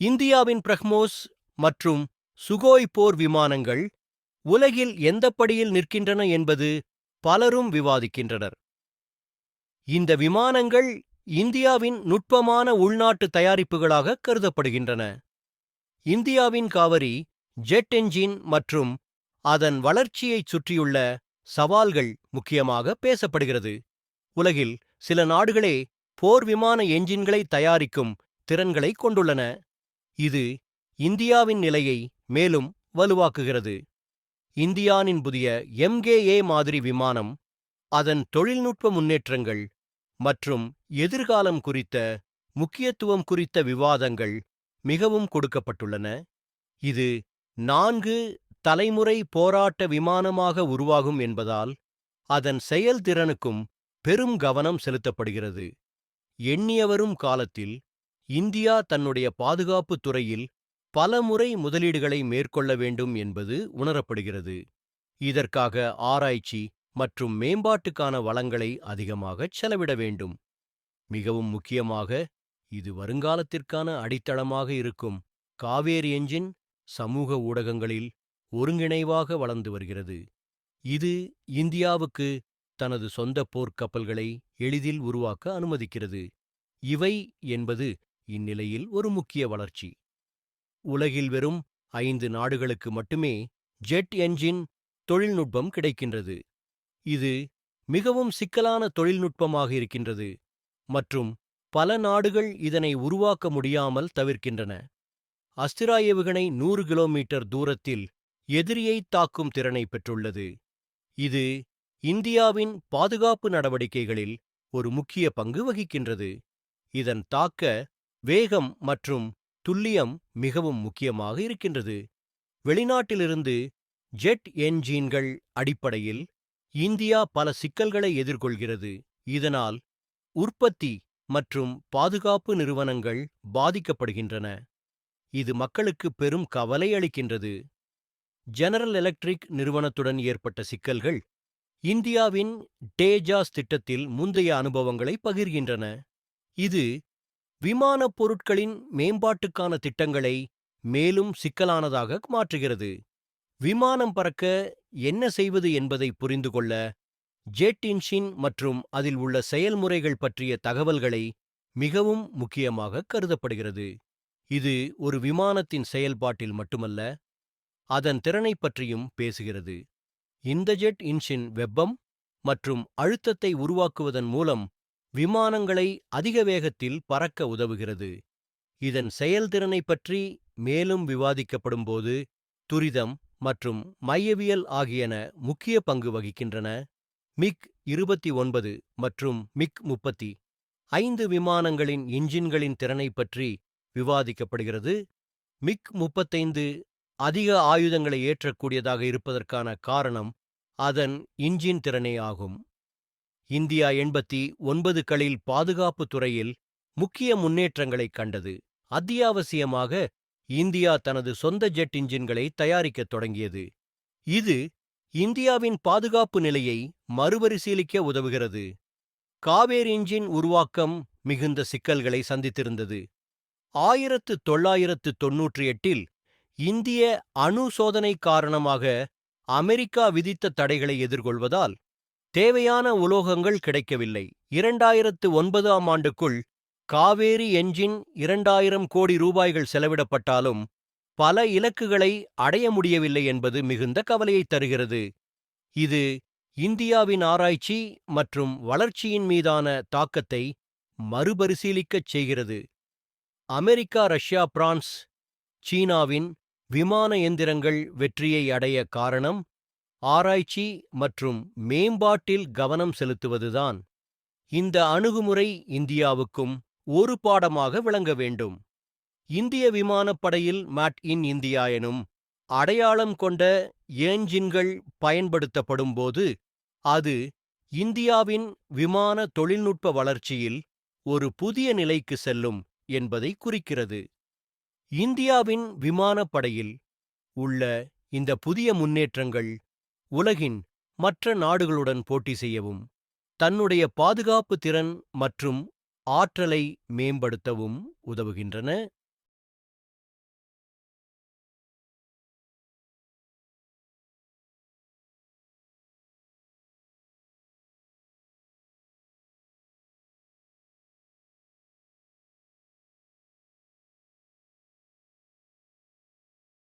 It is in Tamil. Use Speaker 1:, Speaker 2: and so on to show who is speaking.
Speaker 1: இந்தியாவின் பிரஹ்மோஸ் மற்றும் சுகோய் போர் விமானங்கள் உலகில் எந்த படியில் நிற்கின்றன என்பது பலரும் விவாதிக்கின்றனர். இந்த விமானங்கள் இந்தியாவின் நுட்பமான உள்நாட்டு தயாரிப்புகளாக கருதப்படுகின்றன. இந்தியாவின் காவரி ஜெட் என்ஜின் மற்றும் அதன் வளர்ச்சியைச் சுற்றியுள்ள சவால்கள் முக்கியமாக பேசப்படுகிறது. உலகில் சில நாடுகளே போர் விமான என்ஜின்களை தயாரிக்கும் திறன்களை கொண்டுள்ளன. இது இந்தியாவின் நிலையை மேலும் வலுவாக்குகிறது. இந்தியானின் புதிய எம்கேஏ மாதிரி விமானம் அதன் தொழில்நுட்ப முன்னேற்றங்கள் மற்றும் எதிர்காலம் குறித்த முக்கியத்துவம் குறித்த விவாதங்கள் மிகவும் கொடுக்கப்பட்டுள்ளன. இது நான்கு தலைமுறை போராட்ட விமானமாக உருவாகும் என்பதால் அதன் செயல்திறனுக்கும் பெரும் கவனம் செலுத்தப்படுகிறது. எண்ணியவரும் காலத்தில் இந்தியா தன்னுடைய பாதுகாப்புத் துறையில் பல முறை முதலீடுகளை மேற்கொள்ள வேண்டும் என்பது உணரப்படுகிறது. இதற்காக ஆராய்ச்சி மற்றும் மேம்பாட்டுக்கான வளங்களை அதிகமாகச் செலவிட வேண்டும். மிகவும் முக்கியமாக இது வருங்காலத்திற்கான அடித்தளமாக இருக்கும் காவேரி எஞ்சின் சமூக ஊடகங்களில் ஒருங்கிணைவாக வளர்ந்து வருகிறது. இது இந்தியாவுக்கு தனது சொந்த போர்க்கப்பல்களை எளிதில் உருவாக்க அனுமதிக்கிறது. இவை என்பது இந்நிலையில் ஒரு முக்கிய வளர்ச்சி. உலகில் வெறும் ஐந்து நாடுகளுக்கு மட்டுமே ஜெட் என்ஜின் தொழில்நுட்பம் கிடைக்கின்றது. இது மிகவும் சிக்கலான தொழில்நுட்பமாக இருக்கின்றது மற்றும் பல நாடுகள் இதனை உருவாக்க முடியாமல் தவிர்க்கின்றன. அஸ்திரா ஏவுகணை நூறு கிலோமீட்டர் தூரத்தில் எதிரியைத் தாக்கும் திறனை பெற்றுள்ளது. இது இந்தியாவின் பாதுகாப்பு நடவடிக்கைகளில் ஒரு முக்கிய பங்கு வகிக்கின்றது. இதன் தாக்க வேகம் மற்றும் துல்லியம் மிகவும் முக்கியமாக இருக்கின்றது. வெளிநாட்டிலிருந்து ஜெட் என்ஜின்கள் அடிப்படையில் இந்தியா பல சிக்கல்களை எதிர்கொள்கிறது. இதனால் உற்பத்தி மற்றும் பாதுகாப்பு நிறுவனங்கள் பாதிக்கப்படுகின்றன. இது மக்களுக்கு பெரும் கவலை அளிக்கின்றது. ஜெனரல் எலக்ட்ரிக் நிறுவனத்துடன் ஏற்பட்ட சிக்கல்கள் இந்தியாவின் டேஜாஸ் திட்டத்தில் முந்தைய அனுபவங்களை பகிர்கின்றன. இது விமானப் பொருட்களின் மேம்பாட்டுக்கான திட்டங்களை மேலும் சிக்கலானதாக மாற்றுகிறது. விமானம் பறக்க என்ன செய்வது என்பதை புரிந்து கொள்ள ஜெட் இன்ஷின் மற்றும் அதில் உள்ள செயல்முறைகள் பற்றிய தகவல்களை மிகவும் முக்கியமாக கருதப்படுகிறது. இது ஒரு விமானத்தின் செயல்பாட்டில் மட்டுமல்ல அதன் திறனைப் பற்றியும் பேசுகிறது. இந்த ஜெட் இன்ஷின் வெப்பம் மற்றும் அழுத்தத்தை உருவாக்குவதன் மூலம் விமானங்களை அதிக வேகத்தில் பறக்க உதவுகிறது. இதன் செயல்திறனைப் பற்றி மேலும் விவாதிக்கப்படும்போது துரிதம் மற்றும் மையவியல் ஆகியன முக்கிய பங்கு வகிக்கின்றன. மிக் இருபத்தி ஒன்பது மற்றும் மிக் முப்பத்தி ஐந்து விமானங்களின் இன்ஜின்களின் திறனைப் பற்றி விவாதிக்கப்படுகிறது. மிக் முப்பத்தைந்து அதிக ஆயுதங்களை ஏற்றக்கூடியதாக இருப்பதற்கான காரணம் அதன் இன்ஜின் திறனே ஆகும். இந்தியா எண்பத்தி ஒன்பது களில் துறையில் முக்கிய முன்னேற்றங்களைக் கண்டது. அத்தியாவசியமாக இந்தியா தனது சொந்த ஜெட் இன்ஜின்களை தயாரிக்கத் தொடங்கியது. இது இந்தியாவின் பாதுகாப்பு நிலையை மறுபரிசீலிக்க உதவுகிறது. காவேரி இன்ஜின் உருவாக்கம் மிகுந்த சிக்கல்களை சந்தித்திருந்தது. ஆயிரத்து தொள்ளாயிரத்து தொன்னூற்றி எட்டில் இந்திய அணு சோதனை காரணமாக அமெரிக்கா விதித்த தடைகளை எதிர்கொள்வதால் தேவையான உலோகங்கள் கிடைக்கவில்லை. இரண்டாயிரத்து ஒன்பதாம் ஆண்டுக்குள் காவேரி என்ஜின் இரண்டாயிரம் கோடி ரூபாய்கள் செலவிடப்பட்டாலும் பல இலக்குகளை அடைய முடியவில்லை என்பது மிகுந்த கவலையைத் தருகிறது. இது இந்தியாவின் ஆராய்ச்சி மற்றும் வளர்ச்சியின் மீதான தாக்கத்தை மறுபரிசீலிக்கச் செய்கிறது. அமெரிக்கா ரஷ்யா பிரான்ஸ் சீனாவின் விமான எந்திரங்கள் வெற்றியை அடைய காரணம் ஆராய்ச்சி மற்றும் மேம்பாட்டில் கவனம் செலுத்துவதுதான் இந்த அணுகுமுறை இந்தியாவுக்கும் ஒரு பாடமாக விளங்க வேண்டும். இந்திய விமானப்படையில் மேட் இன் இந்தியா எனும் அடையாளம் கொண்ட ஏஞ்சின்கள் பயன்படுத்தப்படும்போது அது இந்தியாவின் விமான தொழில்நுட்ப வளர்ச்சியில் ஒரு புதிய நிலைக்கு செல்லும் என்பதை குறிக்கிறது. இந்தியாவின் விமானப்படையில் உள்ள இந்த புதிய முன்னேற்றங்கள் உலகின் மற்ற நாடுகளுடன் போட்டி செய்யவும் தன்னுடைய பாதுகாப்பு திறன் மற்றும் ஆற்றலை மேம்படுத்தவும் உதவுகின்றன.